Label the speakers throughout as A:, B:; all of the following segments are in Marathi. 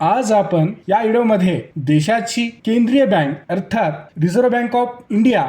A: आज आपण या व्हिडिओमध्ये देशाची केंद्रीय बँक अर्थात रिझर्व्ह बँक ऑफ इंडिया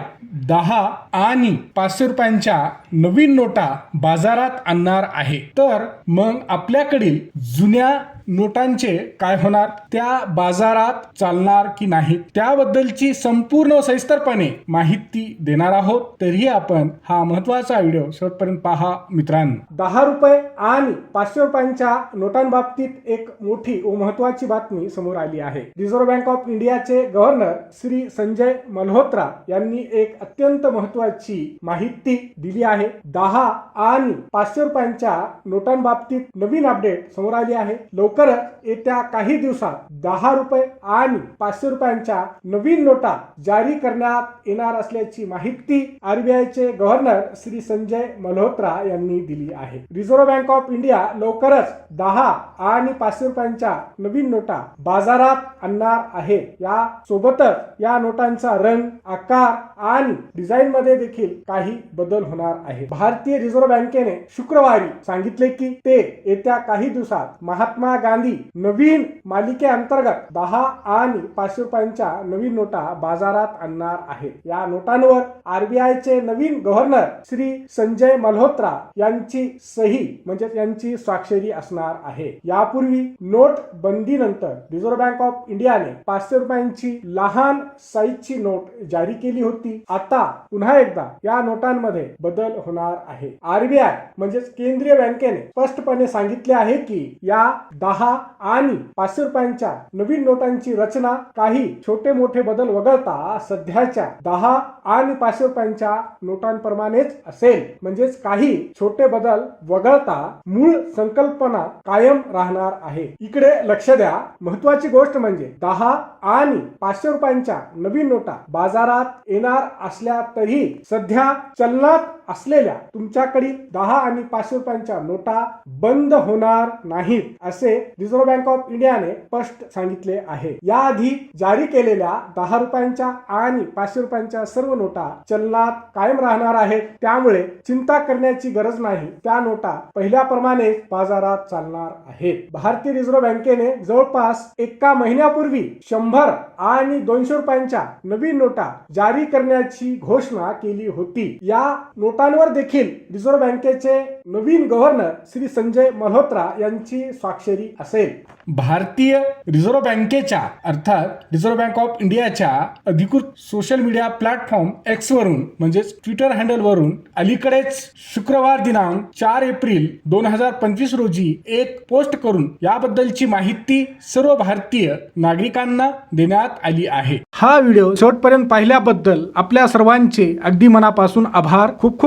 A: दहा आणि पाचशे रुपयांच्या नवीन नोटा बाजारात आणणार आहे. तर मग आपल्याकडील जुन्या नोटांचे काय होणार? त्या बाजारात चालणार की नाही? त्याबद्दलची संपूर्ण सविस्तरपणे माहिती देणार आहोत. तरीही आपण हा महत्त्वाचा व्हिडिओ शेवटपर्यंत पहा मित्रांनो. दहा रुपये आणि पाचशे रुपयांच्या नोटांबाबतीत एक मोठी व महत्वाची बातमी समोर आली आहे. रिझर्व्ह बँक ऑफ इंडियाचे गव्हर्नर श्री संजय मल्होत्रा यांनी एक अत्यंत महत्वाची माहिती दिली आहे. दहा आणि पाचशे रुपयांच्या नोटांबाबतीत नवीन अपडेट समोर आली आहे. लवकरच येत्या काही दिवसात दहा रुपये आणि पाचशे रुपयांच्या नवीन नोटा जारी करण्यात येणार असल्याची माहिती आरबीआयचे गव्हर्नर श्री संजय मल्होत्रा यांनी दिली आहे. रिझर्व्ह बँक ऑफ इंडिया लवकरच दहा आणि पाचशे रुपयांच्या नवीन नोटा बाजारात आणणार आहे. या सोबतच या नोटांचा रंग आकार आणि डिझाईन मध्ये देखील काही बदल होणार आहे भारतीय रिझर्व्ह बँकेने शुक्रवारी सांगितले की ते येत्या काही दिवसात महात्मा गांधी नवीन मालिकेअंतर्गत दहा आणि पाचशे रुपयांच्या नवीन नोटा बाजारात आणणार आहे या नोटांवर आरबीआयचे नवीन गव्हर्नर श्री संजय मल्होत्रा यांची सही म्हणजे यांची स्वाक्षरी असणार आहे. यापूर्वी नोट बंदीनंतर रिझर्व्ह बँक ऑफ इंडियाने पाचशे रुपयांची लहान साईजची नोट जारी केली होती. आता पुन्हा एकदा या नोटांमध्ये बदल होणार आहे. आरबीआय म्हणजेच केंद्रीय बँकेने स्पष्टपणे सांगितले आहे की या दहा आणि पाचशे रुपयांच्या नवीन नोटांची रचना काही छोटे मोठे बदल वगळता सध्याच्या दहा आणि पाचशे रुपयांच्या नोटांप्रमाणेच असेल. म्हणजेच काही छोटे बदल वगळता मूळ संकल्पना कायम राहणार आहे. इकडे लक्ष द्या. महत्वाची गोष्ट म्हणजे दहा आणि पाचशे रुपयांच्या नवीन नोटा बाजारात येणार असल्या तरी सध्या चलनात असलेल्या तुमच्याकडील दहा आणि पाचशे रुपयांच्या नोटा बंद होणार नाहीत असे रिझर्व्ह बँक ऑफ इंडियाने स्पष्ट सांगितले आहे. याआधी जारी केलेल्या दहा रुपयांच्या आणि पाचशे रुपयांच्या सर्व नोटा चलनात कायम राहणार आहेत. त्यामुळे चिंता करण्याची गरज नाही. त्या नोटा पहिल्याप्रमाणे बाजारात चालणार आहेत. भारतीय रिझर्व्ह बँकेने जवळपास एका महिन्यापूर्वी शंभर आणि दोनशे रुपयांच्या नवीन नोटा जारी करण्याची घोषणा केली होती. या नोटांवर देखील रिझर्व्ह बँकेचे नवीन गव्हर्नर श्री संजय मल्होत्रा यांची स्वाक्षरी असेल. भारतीय रिझर्व्ह बँकेच्या अर्थात रिझर्व्ह बँक ऑफ इंडियाच्या अधिकृत सोशल मीडिया प्लॅटफॉर्म एक्स वरून म्हणजेच ट्विटर हँडल वरून अलीकडेच शुक्रवार दिनांक चार एप्रिल दोन हजार पंचवीस रोजी एक पोस्ट करून याबद्दलची माहिती सर्व भारतीय नागरिकांना देण्यात आली आहे. हा व्हिडिओ शेवटपर्यंत पाहिल्याबद्दल आपल्या सर्वांचे अगदी मनापासून आभार. खूप